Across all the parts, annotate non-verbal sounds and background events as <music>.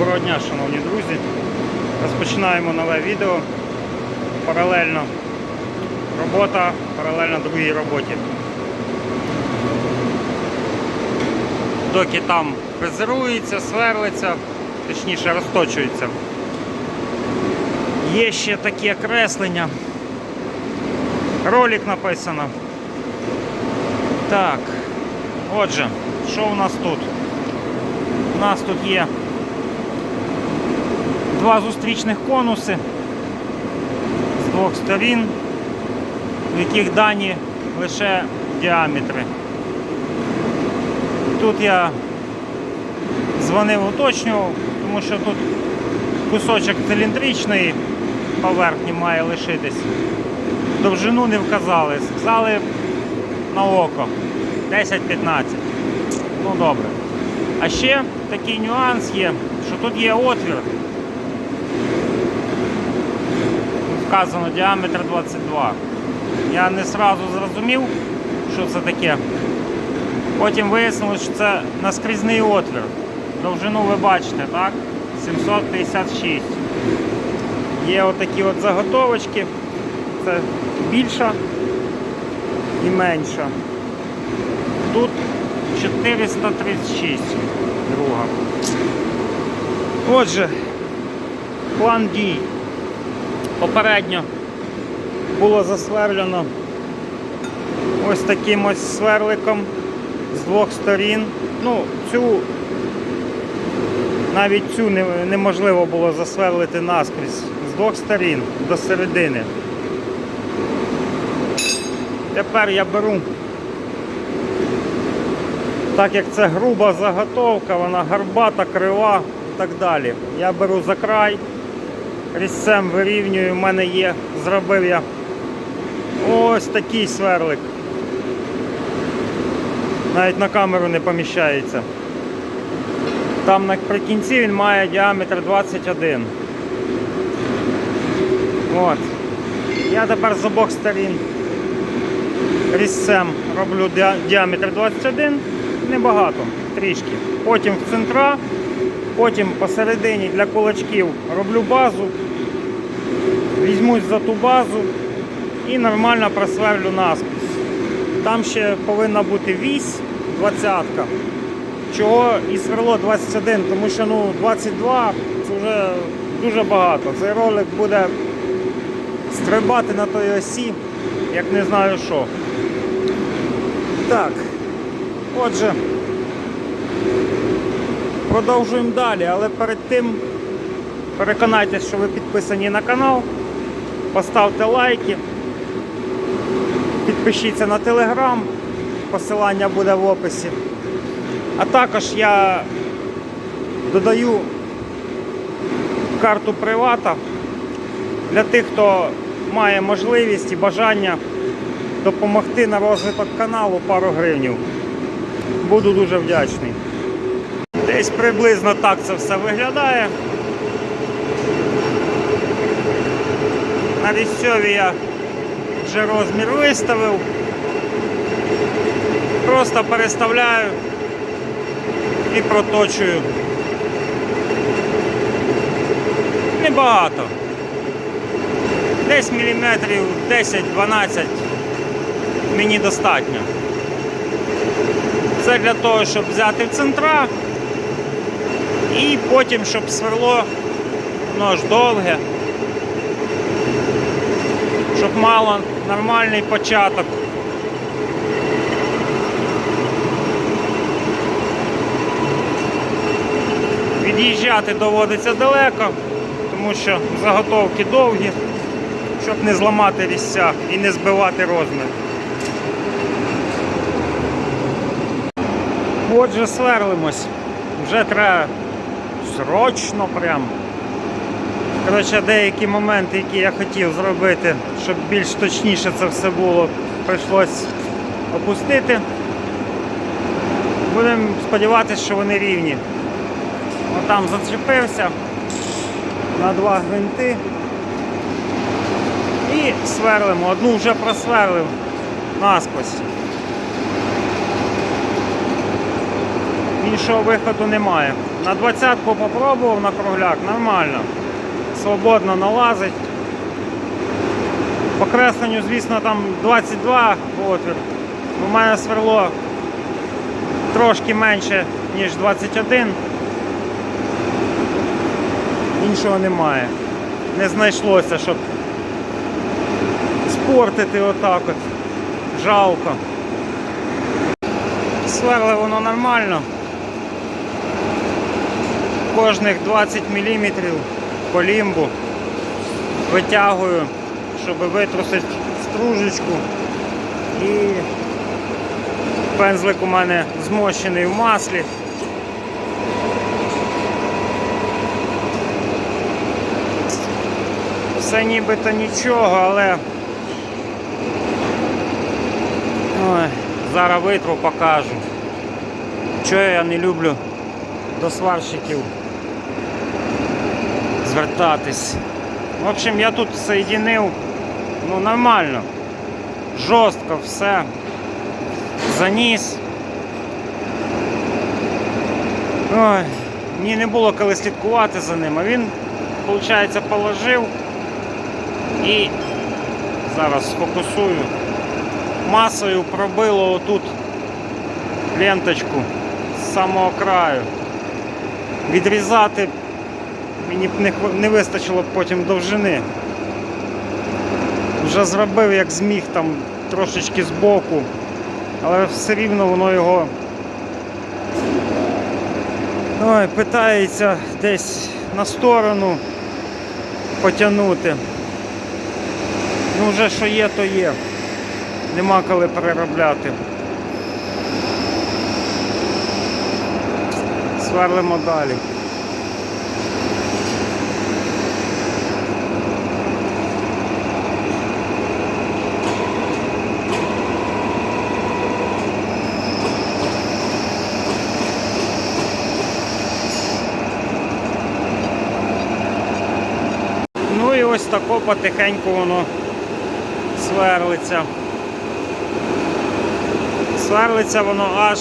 Доброго дня, шановні друзі. Розпочинаємо нове відео. Паралельно робота, паралельно другій роботі. Доки там фрезерується, сверлиться, точніше розточується. Є ще такі креслення. Ролик написано. Так, отже, що у нас тут? У нас тут є два зустрічних конуси з двох сторін, в яких дані лише діаметри. Тут я дзвонив, уточнював, тому що тут кусочок циліндричної поверхні має лишитись. Довжину не вказали, сказали на око 10-15. Ну добре. А ще такий нюанс є, що тут є отвір. Вказано діаметр 22. Я не сразу зрозумів, що це таке. Потім вияснилось, що це наскрізний отвір. Довжину ви бачите, так? 756. Є отакі от заготовочки. Це більша і менша. Тут 436 друга. Отже, план дій. Попередньо було засверлено ось таким ось сверликом з двох сторін. Ну, цю навіть цю неможливо було засверлити наскрізь з двох сторін до середини. Тепер я беру так як це груба заготовка, вона гарбата, крива і так далі. Я беру за край, різцем вирівнюю, в мене є, зробив я ось такий сверлик. Навіть на камеру не поміщається. Там наприкінці він має діаметр 21. От. Я тепер з обох сторін різцем роблю діаметр 21, небагато, трішки. Потім в центра, потім посередині для кулачків роблю базу, візьмусь за ту базу і нормально просверлю наскрізь. Там ще повинна бути вісь 20 Чого і сверло 21, тому що ну, 22 це вже дуже багато. Цей ролик буде стрибати на той осі, як не знаю що. Так, отже, продовжуємо далі, але перед тим переконайтеся, що ви підписані на канал, поставте лайки, підпишіться на телеграм, посилання буде в описі. А також я додаю карту привата для тих, хто має можливість і бажання допомогти на розвиток каналу пару гривнів. Буду дуже вдячний. Десь приблизно так це все виглядає. На різцьові я вже розмір виставив. Просто переставляю і проточую. Небагато. Десь міліметрів 10-12 мені достатньо. Це для того, щоб взяти в центра і потім, щоб сверло воно ж довге, щоб мало нормальний початок. Від'їжджати доводиться далеко, тому що заготовки довгі, щоб не зламати різця і не збивати розмір. Отже, сверлимось. Вже треба срочно прям. Коротше, деякі моменти, які я хотів зробити, щоб більш точніше це все було, прийшлось опустити. Будемо сподіватися, що вони рівні. Отам зачепився на два гвинти і сверлимо. Одну вже просверлив насквозь. Іншого виходу немає. На двадцятку попробував на кругляк, нормально. Свободно налазить. По кресленню, звісно, там 22 отвір. У мене сверло трошки менше, ніж 21. Іншого немає. Не знайшлося, щоб спортити отак от. Жалко. Сверле воно нормально. Кожних 20 мм по лімбу витягую, щоб витрусити стружечку. І пензлик у мене змощений в маслі. Все нібито нічого, але Ой, зараз витру покажу. Чого я не люблю до сварщиків звертатись. В общем, я тут соєдинив ну, нормально. Жорстко все. Заніс. Ой, мені не було коли слідкувати за ним, а він, виходить, положив і зараз сфокусую. Масою пробило отут ленточку з самого краю. Відрізати мені б не, не вистачило потім довжини. Вже зробив як зміг там трошечки збоку, але все рівно воно його ой, питається десь на сторону потягнути. Ну вже що є, то є. Нема коли переробляти. Сверлимо далі. Ну і ось тако потихеньку воно сверлиться. Сверлиться воно аж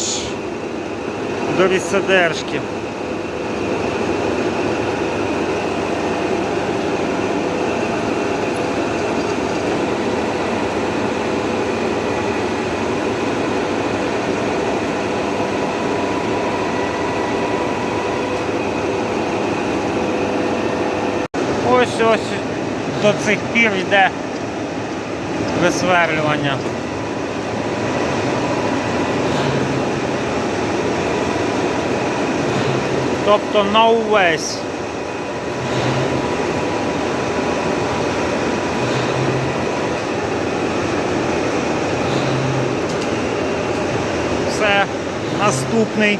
до відсидержки. Ось ось до цих пір йде висверлювання. Тобто на увесь. Все, наступний.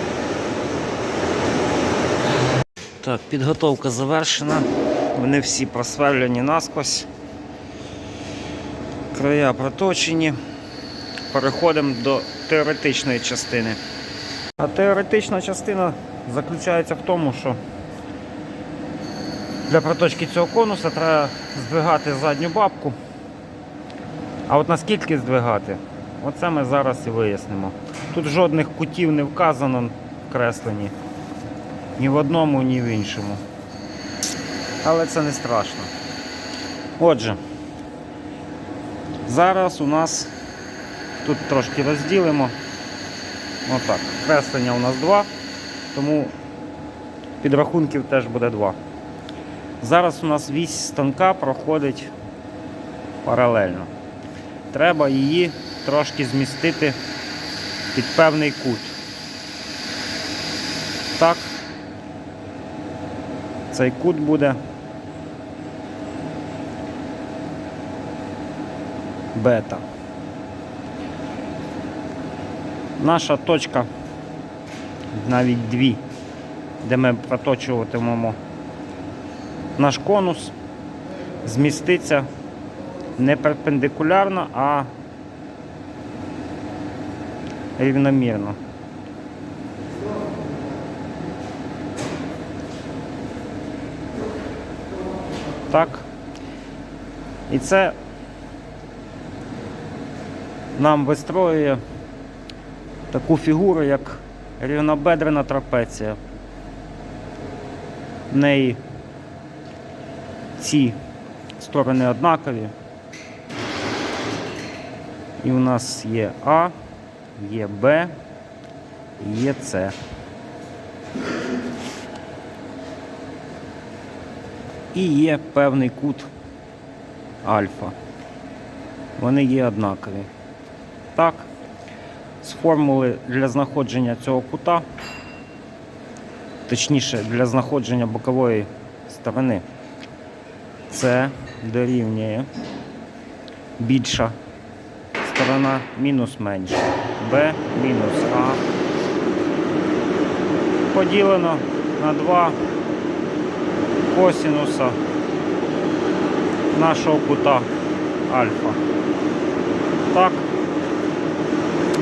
Так, підготовка завершена. Вони всі просверлені насквозь. Края проточені. Переходимо до теоретичної частини. А теоретична частина заключається в тому, що для проточки цього конуса треба здвигати задню бабку. А от наскільки здвигати, оце ми зараз і вияснимо. Тут жодних кутів не вказано в кресленні. Ні в одному, ні в іншому. Але це не страшно. Отже, зараз у нас тут трошки розділимо. Отак. Креслення у нас два, тому підрахунків теж буде два. Зараз у нас вісь станка проходить паралельно. Треба її трошки змістити під певний кут. Так. Цей кут буде бета. Наша точка, навіть дві, де ми проточуватимемо наш конус, зміститься не перпендикулярно, а рівномірно. Так. І це нам вистроює таку фігуру, як рівнобедрена трапеція. В неї ці сторони однакові. І у нас є А, є Б, є С. І є певний кут альфа. Вони є однакові. Так, з формули для знаходження цього кута, точніше для знаходження бокової сторони, це дорівнює більша сторона мінус менша. Б мінус А поділено на 2 косінуса нашого кута альфа. Так,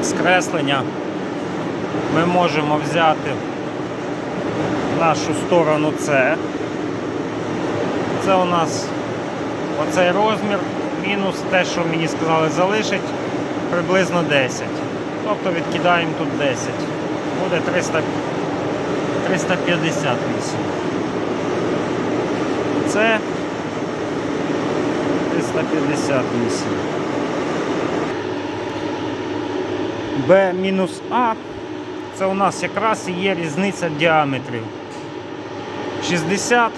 скреслення ми можемо взяти нашу сторону С. Це у нас оцей розмір, мінус те, що мені сказали залишить, приблизно 10. Тобто відкидаємо тут 10. Буде 300, 358. Це 358. А. Це у нас якраз і є різниця діаметрів. 60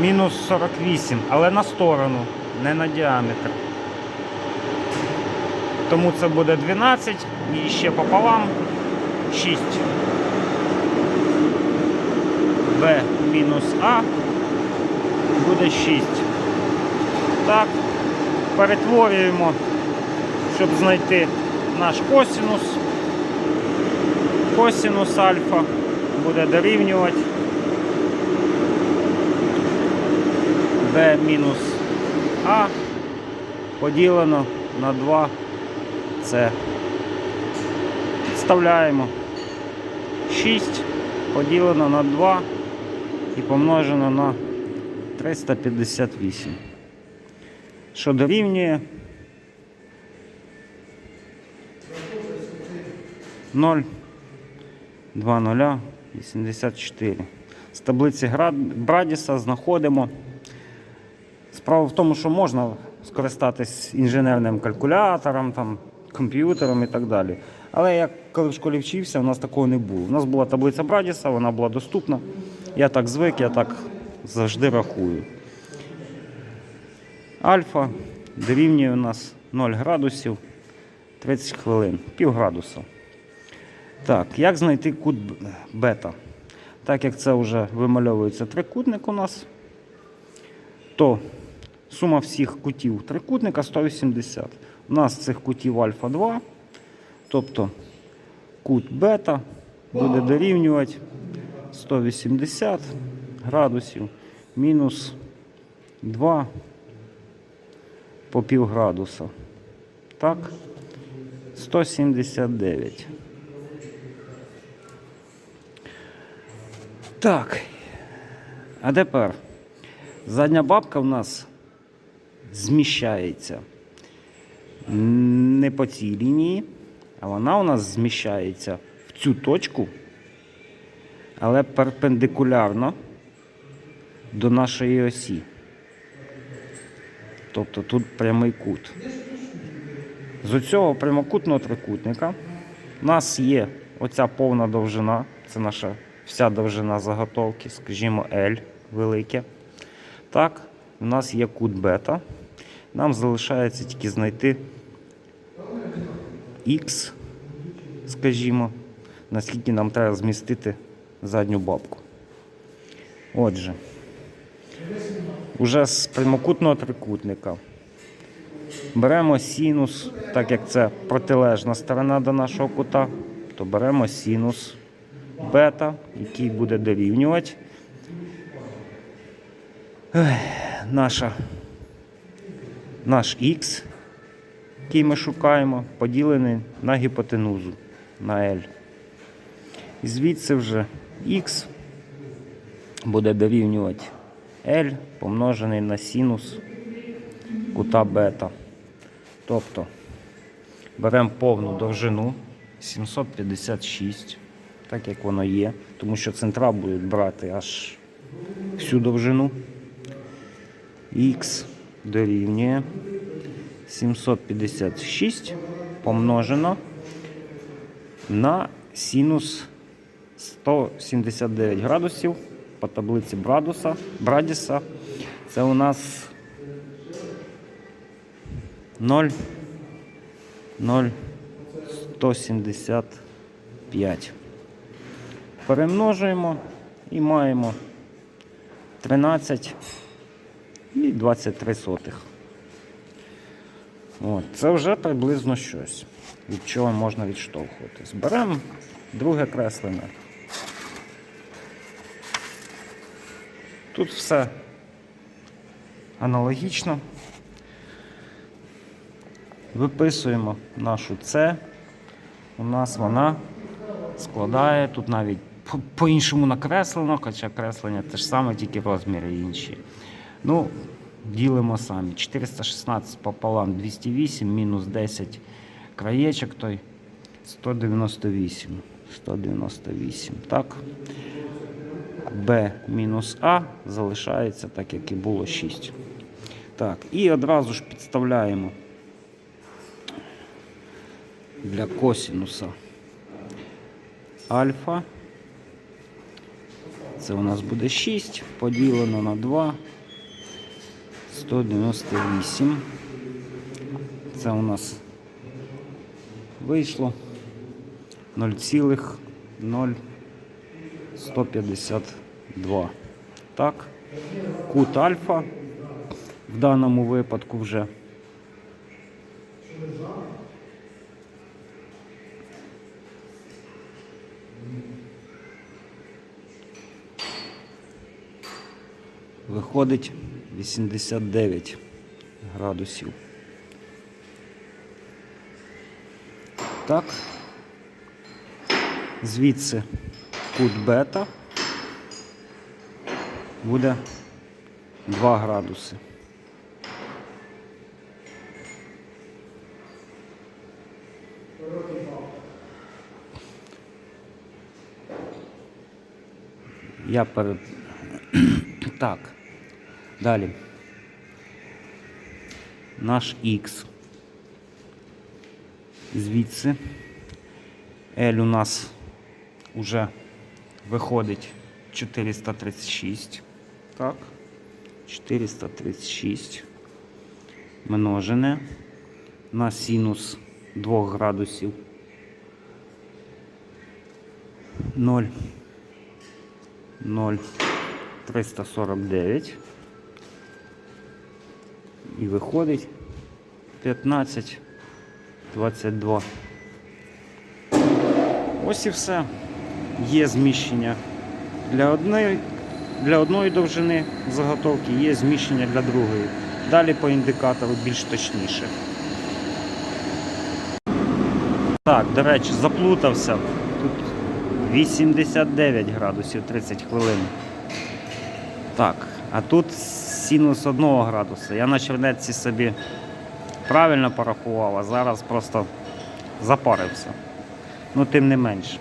мінус 48, але на сторону, не на діаметр. Тому це буде 12 і ще пополам 6. Б мінус А буде 6. Так, перетворюємо, щоб знайти наш косинус. Косинус альфа буде дорівнювати b мінус А поділено на 2 С. Підставляємо 6 поділено на 2 і помножено на 358. Що дорівнює 0, 2 0, 84. З таблиці Брадіса знаходимо. Справа в тому, що можна скористатись інженерним калькулятором, там, комп'ютером і так далі. Але я коли в школі вчився, у нас такого не було. У нас була таблиця Брадіса, вона була доступна. Я так звик, я так завжди рахую. Альфа дорівнює у нас 0 градусів 30 хвилин, пів градуса. Так, як знайти кут бета? Так як це вже вимальовується трикутник у нас, то сума всіх кутів трикутника 180. У нас цих кутів альфа 2, тобто кут бета буде дорівнювати 180 градусів мінус 2 по пів градуса. Так, 179. Так. А тепер задня бабка в нас зміщається не по цій лінії, а вона у нас зміщається в цю точку, але перпендикулярно до нашої осі. Тобто тут прямий кут. З цього прямокутного трикутника у нас є оця повна довжина, це наша вся довжина заготовки, скажімо, L велике. Так, у нас є кут бета. Нам залишається тільки знайти X, скажімо, наскільки нам треба змістити задню бабку. Отже, уже з прямокутного трикутника беремо синус, так як це протилежна сторона до нашого кута, то беремо синус бета, який буде дорівнювати наша, наш х, який ми шукаємо, поділений на гіпотенузу на L. І звідси вже х буде дорівнювати L помножений на синус кута бета. Тобто беремо повну довжину 756 так як воно є, тому що центра будуть брати аж всю довжину. Х дорівнює 756 помножено на синус 179 градусів по таблиці Брадуса, Брадіса. Це у нас 0, 0, 175. Перемножуємо і маємо 13 і 23 сотих. От, це вже приблизно щось, від чого можна відштовхуватись. Беремо друге креслення. Тут все аналогічно. Виписуємо нашу С. У нас вона складає тут навіть по- по-іншому накреслено, хоча креслення те ж саме, тільки розміри інші. Ну, ділимо самі. 416 пополам 208, мінус 10 краєчок той 198. 198. Так. Б мінус А залишається так, як і було 6. Так, і одразу ж підставляємо для косінуса альфа. Це у нас буде 6 поділено на 2. 198. Це у нас вийшло 0,0152. Так, кут альфа в даному випадку вже виходить 89 градусів. Так. Звідси кут бета буде 2 градуси. Я перед <clears throat> так. Далі. Наш X. Звідси. L у нас уже виходить 436. Так. 436. Множене на синус 2 градусів. 0. 0. 349. І виходить 15, 22. Ось і все. Є зміщення для одної, для одної довжини заготовки, є зміщення для другої. Далі по індикатору більш точніше. Так, до речі, заплутався. Тут 89 градусів 30 хвилин. Так, а тут синус 1 градуса. Я на чернетці собі правильно порахував, а зараз просто запарився. Ну, тим не менш.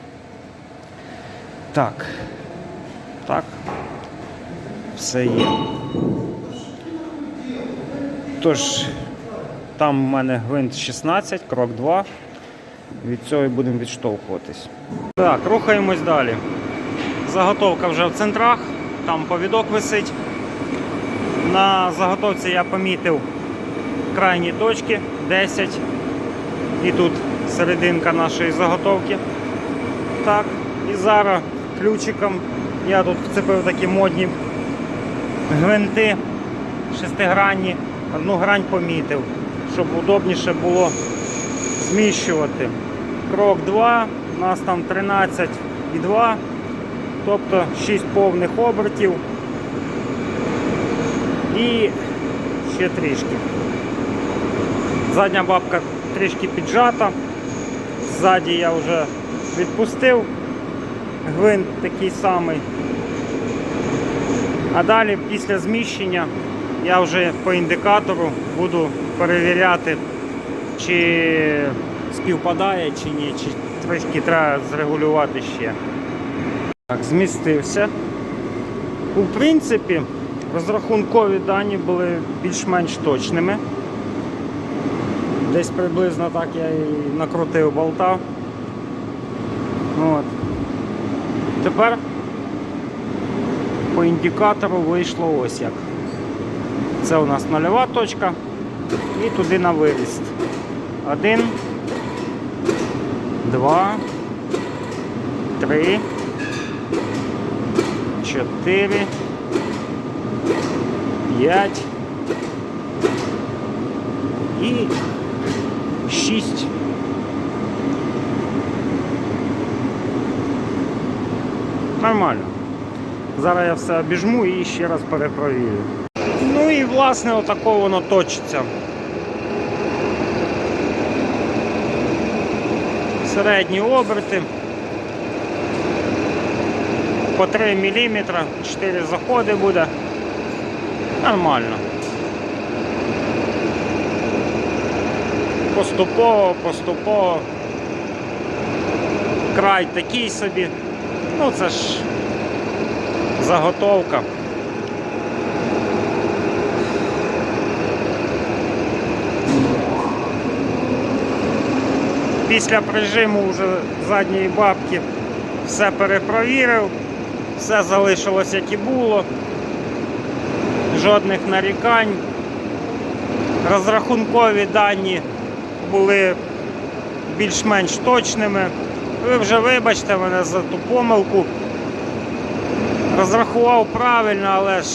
Так. Так. Все є. Тож, там в мене гвинт 16, крок 2. Від цього і будемо відштовхуватись. Так, рухаємось далі. Заготовка вже в центрах, там повідок висить. На заготовці я помітив крайні точки 10. І тут серединка нашої заготовки. Так, і зараз ключиком я тут вцепив такі модні гвинти шестигранні, одну грань помітив, щоб удобніше було зміщувати. Крок 2, у нас там 13,2, тобто 6 повних обертів і ще трішки. Задня бабка трішки піджата, ззаді я вже відпустив, гвинт такий самий. А далі після зміщення я вже по індикатору буду перевіряти, чи співпадає чи ні, чи трішки треба зрегулювати ще. Так, змістився. У принципі, розрахункові дані були більш-менш точними. Десь приблизно так я і накрутив болта. От. Тепер по індикатору вийшло ось як. Це у нас нульова точка і туди на виріст. Один, два, три, чотири, п'ять і шість. Нормально. Зараз я все обіжму і ще раз перепровірю. Ну і власне отако воно точиться. Середні оберти. По 3 мм, 4 заходи буде. Нормально. Поступово, поступово. Край такий собі. Ну це ж заготовка. Після прижиму вже задньої бабки все перепровірив, все залишилось як і було, жодних нарікань. Розрахункові дані були більш-менш точними. Ви вже вибачте мене за ту помилку. Розрахував правильно, але ж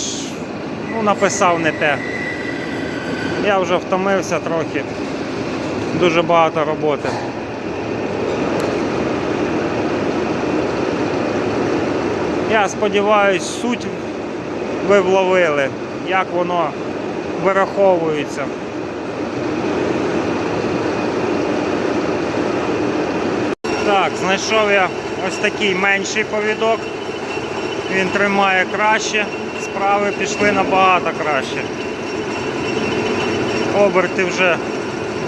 ну, написав не те. Я вже втомився трохи. Дуже багато роботи. Я сподіваюсь, суть ви вловили, як воно вираховується. Так, знайшов я ось такий менший повідок. Він тримає краще, справи пішли набагато краще. Оберти вже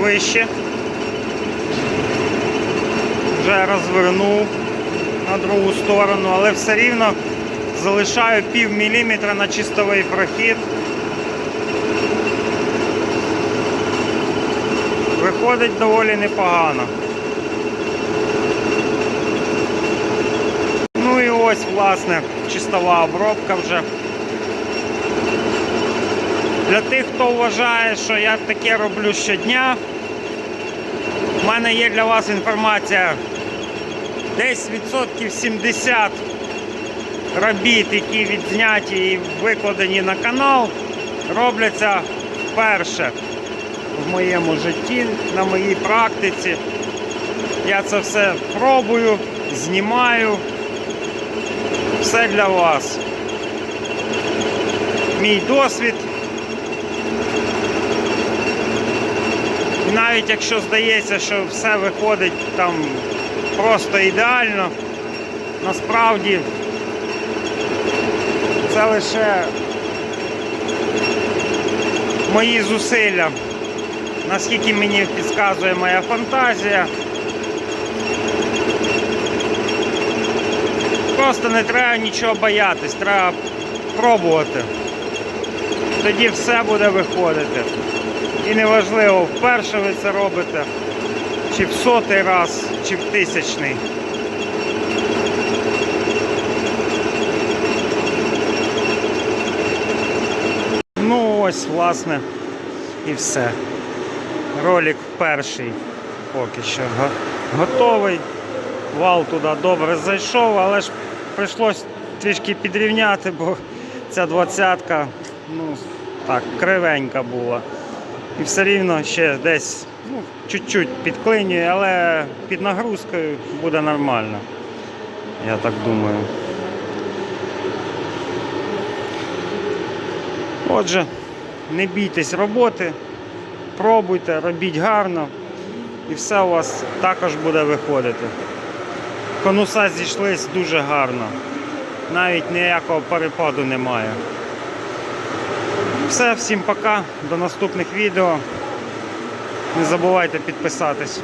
вище. Вже розвернув на другу сторону, але все рівно залишаю пів міліметра на чистовий прохід. Виходить доволі непогано. Ну і ось, власне, чистова обробка вже. Для тих, хто вважає, що я таке роблю щодня, в мене є для вас інформація. Десь відсотків 70 робіт, які відзняті і викладені на канал, робляться вперше в моєму житті, на моїй практиці. Я це все пробую, знімаю. Все для вас. Мій досвід. І навіть якщо здається, що все виходить там просто ідеально, насправді це лише мої зусилля, наскільки мені підказує моя фантазія. Просто не треба нічого боятись, треба пробувати. Тоді все буде виходити. І неважливо, вперше ви це робите, чи в сотий раз, чи в тисячний. Ну ось, власне, і все. Ролик перший поки що готовий. Вал туди добре зайшов, але ж прийшлось трішки підрівняти, бо ця двадцятка, ну, так, кривенька була. І все рівно ще десь ну, чуть-чуть підклинює, але під нагрузкою буде нормально. Я так думаю. Отже, не бійтесь роботи, пробуйте, робіть гарно, і все у вас також буде виходити. Конуса зійшлись дуже гарно. Навіть ніякого перепаду немає. Все, всім пока, до наступних відео. Не забувайте підписатись.